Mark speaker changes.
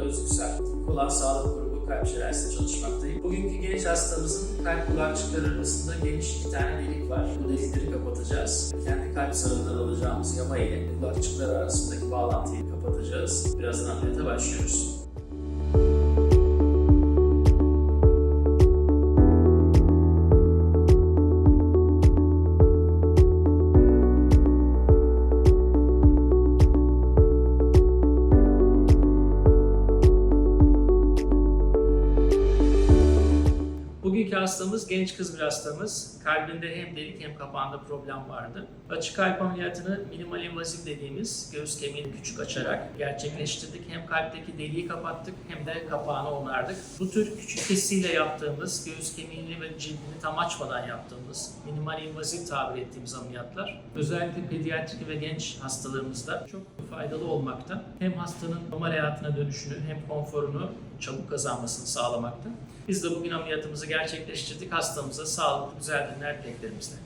Speaker 1: Özgüsel. Kulak Sağlık Grubu Kalp Cerrahisi'nde çalışmaktayım. Bugünkü genç hastamızın kalp kulakçıkları arasında geniş iki tane delik var. Bu delikleri kapatacağız. Kendi kalp zarından alacağımız yama ile kulakçıklar arasındaki bağlantıyı kapatacağız. Birazdan ameliyata başlıyoruz. Bugünkü hastamız genç kız bir hastamız. Kalbinde hem delik hem kapağında problem vardı. Açık kalp ameliyatını minimal invazif dediğimiz göğüs kemiğini küçük açarak gerçekleştirdik. Hem kalpteki deliği kapattık hem de kapağını onardık. Bu tür küçük kesiyle yaptığımız, göğüs kemiğini ve cildini tam açmadan yaptığımız, minimal invazif tabir ettiğimiz ameliyatlar özellikle pediatrik ve genç hastalarımızda çok faydalı olmakta. Hem hastanın normal hayatına dönüşünü hem konforunu çabuk kazanmasını sağlamakta. Biz de bugün ameliyatımızı gerçekleştirdik. Hastamıza sağlıklı, güzel günler dileklerimizle.